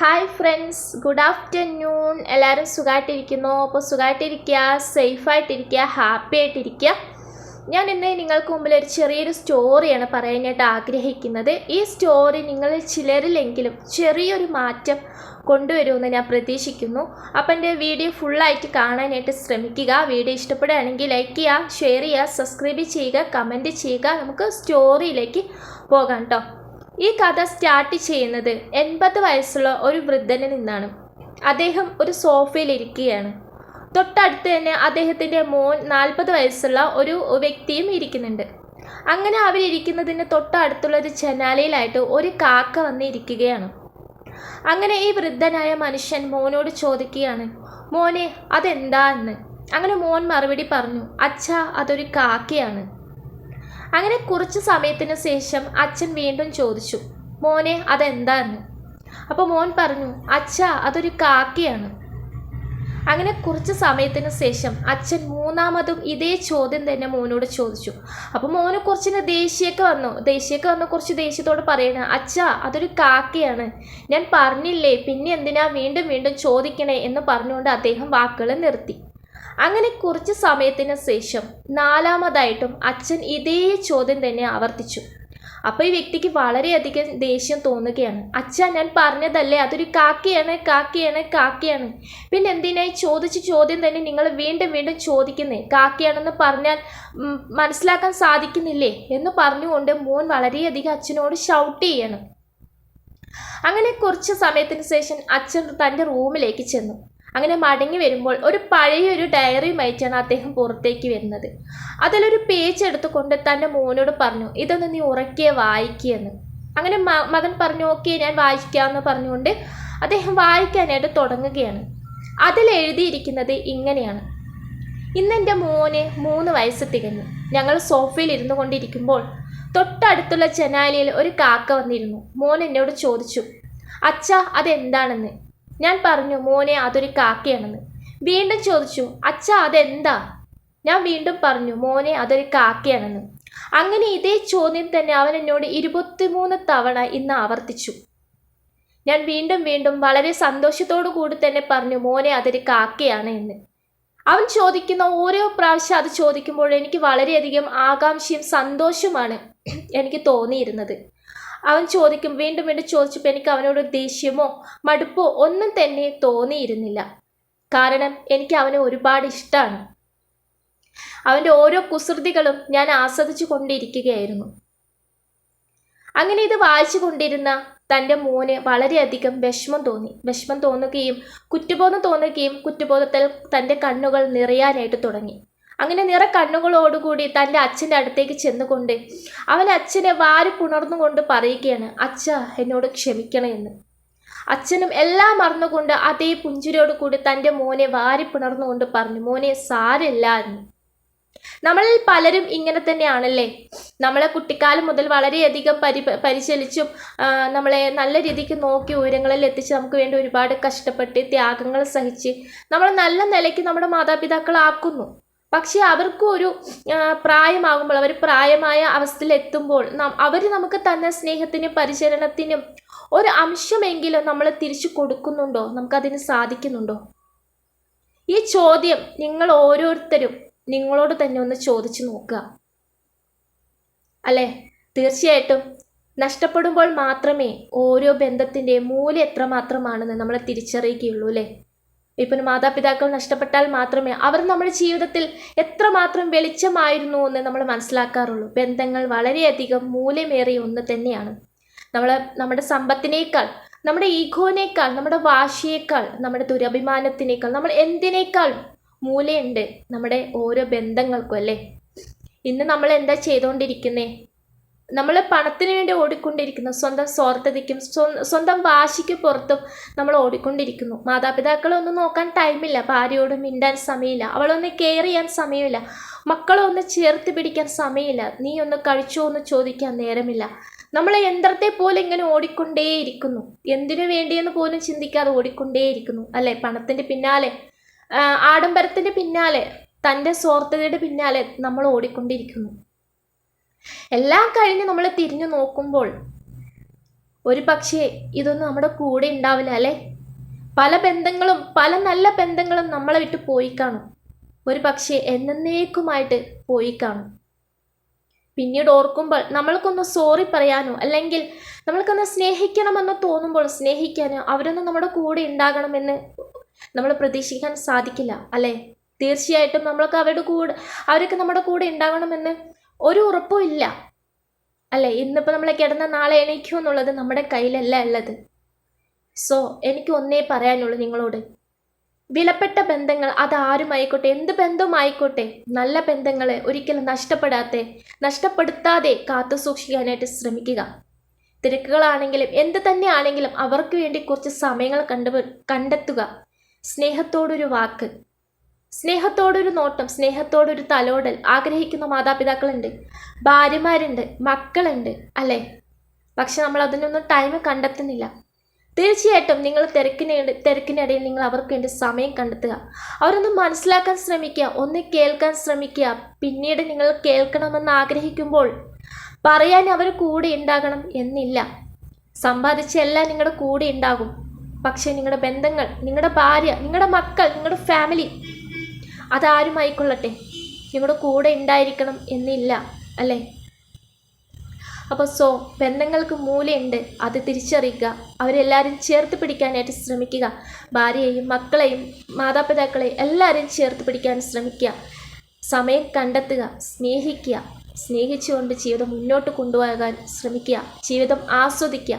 Hi friends good afternoon എല്ലാവരും സുഖമായിട്ടിരിക്കുന്നു അപ്പോൾ സുഖമായിട്ടിരിക്കുക സേഫായിട്ടിരിക്കുക ഹാപ്പി ആയിട്ടിരിക്കുക. ഞാൻ ഇന്ന് നിങ്ങൾക്ക് മുമ്പിൽ ഒരു ചെറിയൊരു സ്റ്റോറിയാണ് പറയാനായിട്ട് ആഗ്രഹിക്കുന്നത്. ഈ സ്റ്റോറി നിങ്ങൾ ചിലരിലെങ്കിലും ചെറിയൊരു മാറ്റം കൊണ്ടുവരുമെന്ന് ഞാൻ പ്രതീക്ഷിക്കുന്നു. അപ്പം എന്റെ വീഡിയോ ഫുള്ളായിട്ട് കാണാനായിട്ട് ശ്രമിക്കുക. വീഡിയോ ഇഷ്ടപ്പെടുകയാണെങ്കിൽ ലൈക്ക് ചെയ്യുക ഷെയർ ചെയ്യുക സബ്സ്ക്രൈബ് ചെയ്യുക കമന്റ് ചെയ്യുക. നമുക്ക് സ്റ്റോറിയിലേക്ക് പോകാം കേട്ടോ. ഈ കഥ സ്റ്റാർട്ട് ചെയ്യുന്നത് എൺപത് വയസ്സുള്ള ഒരു വൃദ്ധനിൽ നിന്നാണ്. അദ്ദേഹം ഒരു സോഫയിൽ ഇരിക്കുകയാണ്. തൊട്ടടുത്ത് തന്നെ അദ്ദേഹത്തിന്റെ മോൻ നാൽപ്പത് വയസ്സുള്ള ഒരു വ്യക്തിയും ഇരിക്കുന്നുണ്ട്. അങ്ങനെ അവരിയ്ക്കുന്നതിന് തൊട്ടടുത്തുള്ള ഒരു ജനാലയിലായിട്ട് ഒരു കാക്ക വന്ന് ഇരിക്കുകയാണ്. അങ്ങനെ ഈ വൃദ്ധനായ മനുഷ്യൻ മോനോട് ചോദിക്കുകയാണ് മോനെ അതെന്താ എന്ന്? അങ്ങനെ മോൻ മറുപടി പറഞ്ഞു അച്ഛാ അതൊരു കാക്കയാണ്. അങ്ങനെ കുറച്ച് സമയത്തിന് ശേഷം അച്ഛൻ വീണ്ടും ചോദിച്ചു മോനെ അതെന്താന്ന്? അപ്പോൾ മോൻ പറഞ്ഞു അച്ഛാ അതൊരു കാക്കയാണ്. അങ്ങനെ കുറച്ച് സമയത്തിന് ശേഷം അച്ഛൻ മൂന്നാമതും ഇതേ ചോദ്യം തന്നെ മോനോട് ചോദിച്ചു. അപ്പോൾ മോന് കുറച്ചിന് ദേഷ്യമൊക്കെ വന്നു. ദേഷ്യമൊക്കെ വന്നു കുറച്ച് ദേഷ്യത്തോട് പറയണ അച്ഛാ അതൊരു കാക്കയാണ്. ഞാൻ പറഞ്ഞില്ലേ പിന്നെ എന്തിനാ വീണ്ടും വീണ്ടും ചോദിക്കണേ? എന്ന് പറഞ്ഞുകൊണ്ട് അദ്ദേഹം വാക്കുകൾ നിർത്തി. അങ്ങനെ കുറച്ച് സമയത്തിന് ശേഷം നാലാമതായിട്ടും അച്ഛൻ ഇതേ ചോദ്യം തന്നെ ആവർത്തിച്ചു. അപ്പോൾ ഈ വ്യക്തിക്ക് വളരെയധികം ദേഷ്യം തോന്നുകയാണ്. അച്ഛ ഞാൻ പറഞ്ഞതല്ലേ? അതൊരു കാക്കയാണ് കാക്കയാണ് കാക്കയാണ്. പിന്നെ എന്തിനായി ചോദിച്ച ചോദ്യം തന്നെ നിങ്ങൾ വീണ്ടും വീണ്ടും ചോദിക്കുന്നേ? കാക്കയാണെന്ന് പറഞ്ഞാൽ മനസ്സിലാക്കാൻ സാധിക്കുന്നില്ലേ? എന്ന് പറഞ്ഞുകൊണ്ട് മോൻ വളരെയധികം അച്ഛനോട് ഷൗട്ട് ചെയ്യണം. അങ്ങനെ കുറച്ച് സമയത്തിന് ശേഷം അച്ഛൻ തന്റെ റൂമിലേക്ക് ചെന്നു. അങ്ങനെ മടങ്ങി വരുമ്പോൾ ഒരു പഴയൊരു ഡയറിയുമായിട്ടാണ് അദ്ദേഹം പുറത്തേക്ക് വരുന്നത്. അതിലൊരു പേജ് എടുത്തുകൊണ്ട് തന്റെ മോനോട് പറഞ്ഞു ഇതൊന്ന് നീ ഉറക്കിയ വായിക്കുകയെന്ന് അങ്ങനെ മകൻ പറഞ്ഞു ഓക്കെ ഞാൻ വായിക്കാമെന്ന് പറഞ്ഞുകൊണ്ട് അദ്ദേഹം വായിക്കാനായിട്ട് തുടങ്ങുകയാണ്. അതിൽ എഴുതിയിരിക്കുന്നത് ഇങ്ങനെയാണ്. ഇന്ന് എന്റെ മോന് മൂന്ന് വയസ്സ് തികഞ്ഞു. ഞങ്ങൾ സോഫയിൽ ഇരുന്നു കൊണ്ടിരിക്കുമ്പോൾ തൊട്ടടുത്തുള്ള ജനാലയിൽ ഒരു കാക്ക വന്നിരുന്നു. മോൻ എന്നോട് ചോദിച്ചു അച്ഛ അതെന്താണെന്ന്? ഞാൻ പറഞ്ഞു മോനെ അതൊരു കാക്കയാണെന്ന്. വീണ്ടും ചോദിച്ചു അച്ഛ അതെന്താ? ഞാൻ വീണ്ടും പറഞ്ഞു മോനെ അതൊരു കാക്കയാണെന്ന്. അങ്ങനെ ഇതേ ചോദ്യം തന്നെ അവൻ എന്നോട് ഇരുപത്തിമൂന്ന് തവണ ഇന്ന് ആവർത്തിച്ചു. ഞാൻ വീണ്ടും വീണ്ടും വളരെ സന്തോഷത്തോടു കൂടി തന്നെ പറഞ്ഞു മോനെ അതൊരു കാക്കയാണ് എന്ന്. അവൻ ചോദിക്കുന്ന ഓരോ പ്രാവശ്യം അത് ചോദിക്കുമ്പോൾ എനിക്ക് വളരെയധികം ആകാംക്ഷയും സന്തോഷവുമാണ് എനിക്ക് തോന്നിയിരുന്നത്. അവൻ ചോദിക്കും വീണ്ടും വീണ്ടും ചോദിച്ചപ്പോൾ എനിക്ക് അവനോട് ദേഷ്യമോ മടുപ്പോ ഒന്നും തന്നെ തോന്നിയിരുന്നില്ല. കാരണം എനിക്ക് അവനെ ഒരുപാട് ഇഷ്ടമാണ് അവന്റെ ഓരോ കുസൃതികളും ഞാൻ ആസ്വദിച്ചു കൊണ്ടിരിക്കുകയായിരുന്നു. അങ്ങനെ ഇത് വായിച്ചു കൊണ്ടിരുന്ന തന്റെ മോന് വളരെയധികം വിഷമം തോന്നി. വിഷമം തോന്നുകയും കുറ്റബോധം തോന്നുകയും കുറ്റബോധത്തിൽ തന്റെ കണ്ണുകൾ നിറയാനായിട്ട് തുടങ്ങി. അങ്ങനെ നിറ കണ്ണുകളോടുകൂടി തന്റെ അച്ഛന്റെ അടുത്തേക്ക് ചെന്നുകൊണ്ട് അവൻ അച്ഛനെ വാരി പുണർന്നുകൊണ്ട് പറയുകയാണ് അച്ഛ എന്നോട് ക്ഷമിക്കണേ എന്ന്. അച്ഛനും എല്ലാം മറന്നുകൊണ്ട് അതേ പുഞ്ചിരിയോട് കൂടി തന്റെ മോനെ വാരി പുണർന്നുകൊണ്ട് പറഞ്ഞു മോനെ സാരില്ല എന്ന്. നമ്മളിൽ പലരും ഇങ്ങനെ തന്നെയാണല്ലേ? നമ്മളെ കുട്ടിക്കാലം മുതൽ വളരെയധികം പരി പരിചലിച്ചും നമ്മളെ നല്ല രീതിക്ക് നോക്കി ഉയരങ്ങളിൽ എത്തിച്ച് നമുക്ക് വേണ്ടി ഒരുപാട് കഷ്ടപ്പെട്ട് ത്യാഗങ്ങൾ സഹിച്ച് നമ്മൾ നല്ല നിലയ്ക്ക് നമ്മുടെ മാതാപിതാക്കളാക്കുന്നു. പക്ഷേ അവർക്കും ഒരു പ്രായമാകുമ്പോൾ അവർ പ്രായമായ അവസ്ഥയിലെത്തുമ്പോൾ അവർ നമുക്ക് തന്ന സ്നേഹത്തിനും പരിചരണത്തിനും ഒരു അംശമെങ്കിലും നമ്മൾ തിരിച്ചു കൊടുക്കുന്നുണ്ടോ? നമുക്കതിന് സാധിക്കുന്നുണ്ടോ? ഈ ചോദ്യം നിങ്ങൾ ഓരോരുത്തരും നിങ്ങളോട് തന്നെ ഒന്ന് ചോദിച്ചു നോക്കുക. അല്ലേ? തീർച്ചയായിട്ടും നഷ്ടപ്പെടുമ്പോൾ മാത്രമേ ഓരോ ബന്ധത്തിന്റെ മൂല്യം എത്രമാത്രമാണെന്ന് നമ്മൾ തിരിച്ചറിയുകയുള്ളൂ അല്ലേ? ഇപ്പം മാതാപിതാക്കൾ നഷ്ടപ്പെട്ടാൽ മാത്രമേ അവർ നമ്മുടെ ജീവിതത്തിൽ എത്രമാത്രം വെളിച്ചമായിരുന്നു എന്ന് നമ്മൾ മനസ്സിലാക്കാറുള്ളൂ. ബന്ധങ്ങൾ വളരെയധികം മൂല്യമേറിയ ഒന്ന് തന്നെയാണ്. നമ്മൾ നമ്മുടെ സമ്പത്തിനേക്കാൾ നമ്മുടെ ഈഗോനേക്കാൾ നമ്മുടെ വാശിയേക്കാൾ നമ്മുടെ ദുരഭിമാനത്തിനേക്കാൾ നമ്മൾ എന്തിനേക്കാൾ മൂലയുണ്ട് നമ്മുടെ ഓരോ ബന്ധങ്ങൾക്കും അല്ലേ? ഇന്ന് നമ്മൾ എന്താ ചെയ്തുകൊണ്ടിരിക്കുന്നേ? നമ്മൾ പണത്തിന് വേണ്ടി ഓടിക്കൊണ്ടിരിക്കുന്നു. സ്വന്തം സ്വാർത്ഥതയ്ക്കും സ്വന്തം വാശിക്ക് പുറത്തും നമ്മൾ ഓടിക്കൊണ്ടിരിക്കുന്നു. മാതാപിതാക്കളെ ഒന്നും നോക്കാൻ ടൈമില്ല ഭാര്യയോട് മിണ്ടാൻ സമയമില്ല. അവളൊന്ന് കെയർ ചെയ്യാൻ സമയമില്ല. മക്കളെ ഒന്ന് ചേർത്ത് പിടിക്കാൻ സമയമില്ല. നീ ഒന്ന് കഴിച്ചോ എന്ന് ചോദിക്കാൻ നേരമില്ല. നമ്മൾ യന്ത്രത്തെ പോലെ ഇങ്ങനെ ഓടിക്കൊണ്ടേയിരിക്കുന്നു. എന്തിനു വേണ്ടിയെന്ന് പോലും ചിന്തിക്കാതെ ഓടിക്കൊണ്ടേയിരിക്കുന്നു. അല്ലേ? പണത്തിന്റെ പിന്നാലെ ആഡംബരത്തിന്റെ പിന്നാലെ തന്റെ സ്വാർത്ഥതയുടെ പിന്നാലെ നമ്മൾ ഓടിക്കൊണ്ടിരിക്കുന്നു. എല്ലാം കഴിഞ്ഞ് നമ്മൾ തിരിഞ്ഞു നോക്കുമ്പോൾ ഒരു പക്ഷേ ഇതൊന്നും നമ്മുടെ കൂടെ ഉണ്ടാവില്ല അല്ലേ? പല ബന്ധങ്ങളും പല നല്ല ബന്ധങ്ങളും നമ്മളെ വിട്ട് പോയി കാണും. ഒരു പക്ഷേ എന്നേക്കുമായിട്ട് പോയി കാണും. പിന്നീട് ഓർക്കുമ്പോൾ നമ്മൾക്കൊന്ന് സോറി പറയാനോ അല്ലെങ്കിൽ നമ്മൾക്കൊന്ന് സ്നേഹിക്കണമെന്ന് തോന്നുമ്പോൾ സ്നേഹിക്കാനോ അവരൊന്നും നമ്മുടെ കൂടെ ഉണ്ടാകണമെന്ന് നമ്മൾ പ്രതീക്ഷിക്കാൻ സാധിക്കില്ല അല്ലേ? തീർച്ചയായിട്ടും നമ്മൾക്ക് അവരുടെ കൂടെ അവരൊക്കെ നമ്മുടെ കൂടെ ഉണ്ടാകണമെന്ന് ഒരു ഉറപ്പും ഇല്ല. അല്ലേ? ഇന്നിപ്പോൾ നമ്മളെ കിടന്ന നാളെ എണീക്കൂ എന്നുള്ളത് നമ്മുടെ കയ്യിലല്ല ഉള്ളത്. സോ എനിക്ക് ഒന്നേ പറയാനുള്ളൂ നിങ്ങളോട്. വിലപ്പെട്ട ബന്ധങ്ങൾ അത് അതാരുമായിക്കോട്ടെ? എന്ത് ബന്ധവും ആയിക്കോട്ടെ നല്ല ബന്ധങ്ങളെ ഒരിക്കലും നഷ്ടപ്പെടാതെ നഷ്ടപ്പെടുത്താതെ കാത്തു സൂക്ഷിക്കാനായിട്ട് ശ്രമിക്കുക. തിരക്കുകളാണെങ്കിലും എന്ത് തന്നെ ആണെങ്കിലും അവർക്ക് വേണ്ടി കുറച്ച് സമയങ്ങൾ കണ്ടു കണ്ടെത്തുക. സ്നേഹത്തോടൊരു വാക്ക്. സ്നേഹത്തോടൊരു നോട്ടം സ്നേഹത്തോടൊരു തലോടൽ ആഗ്രഹിക്കുന്ന മാതാപിതാക്കളുണ്ട്. ഭാര്യമാരുണ്ട് മക്കളുണ്ട് അല്ലേ? പക്ഷെ നമ്മൾ അതിനൊന്നും ടൈം കണ്ടെത്തുന്നില്ല. തീർച്ചയായിട്ടും നിങ്ങൾ തിരക്കിനിടെ തിരക്കിനിടയിൽ നിങ്ങൾ അവർക്ക് വേണ്ടി സമയം കണ്ടെത്തുക. അവരൊന്ന് മനസ്സിലാക്കാൻ ശ്രമിക്കുക ഒന്ന് കേൾക്കാൻ ശ്രമിക്കുക. പിന്നീട് നിങ്ങൾ കേൾക്കണമെന്ന് ആഗ്രഹിക്കുമ്പോൾ പറയാൻ അവർ കൂടെ ഉണ്ടാകണം എന്നില്ല. സമ്പാദിച്ച എല്ലാം നിങ്ങളുടെ കൂടെ ഉണ്ടാകും. പക്ഷേ നിങ്ങളുടെ ബന്ധങ്ങൾ നിങ്ങളുടെ ഭാര്യ നിങ്ങളുടെ മക്കൾ നിങ്ങളുടെ ഫാമിലി അതാരുമായിക്കൊള്ളട്ടെ? നിങ്ങളുടെ കൂടെ ഉണ്ടായിരിക്കണം എന്നില്ല അല്ലേ? അപ്പോൾ സോ ബന്ധങ്ങൾക്ക് മൂലയുണ്ട് അത് തിരിച്ചറിയുക. അവരെല്ലാവരും ചേർത്ത് പിടിക്കാനായിട്ട് ശ്രമിക്കുക. ഭാര്യയെയും മക്കളെയും മാതാപിതാക്കളെയും എല്ലാവരെയും ചേർത്ത് പിടിക്കാൻ ശ്രമിക്കുക. സമയം കണ്ടെത്തുക സ്നേഹിക്കുക. സ്നേഹിച്ചുകൊണ്ട് ജീവിതം മുന്നോട്ട് കൊണ്ടുപോകാൻ ശ്രമിക്കുക ജീവിതം ആസ്വദിക്കുക.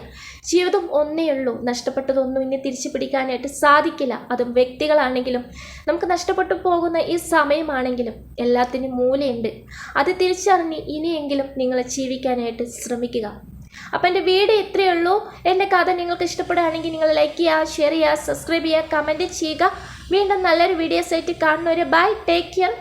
ജീവിതം ഒന്നേ ഉള്ളൂ. നഷ്ടപ്പെട്ടതൊന്നും ഇനി തിരിച്ചു പിടിക്കാനായിട്ട് സാധിക്കില്ല. അതും വ്യക്തികളാണെങ്കിലും നമുക്ക് നഷ്ടപ്പെട്ടു പോകുന്ന ഈ സമയമാണെങ്കിലും എല്ലാത്തിനും മൂലയുണ്ട്. അത് തിരിച്ചറിഞ്ഞ് ഇനിയെങ്കിലും നിങ്ങൾ ജീവിക്കാനായിട്ട് ശ്രമിക്കുക. അപ്പോൾ എന്റെ വീഡിയോ ഇത്രയേ ഉള്ളൂ. എന്റെ കഥ നിങ്ങൾക്ക് ഇഷ്ടപ്പെടുകയാണെങ്കിൽ നിങ്ങൾ ലൈക്ക് ചെയ്യുക ഷെയർ ചെയ്യുക സബ്സ്ക്രൈബ് ചെയ്യുക കമന്റ് ചെയ്യുക. വീണ്ടും നല്ലൊരു വീഡിയോസ് ആയിട്ട് കാണുന്നവരെ ബൈ ടേക്ക് കെയർ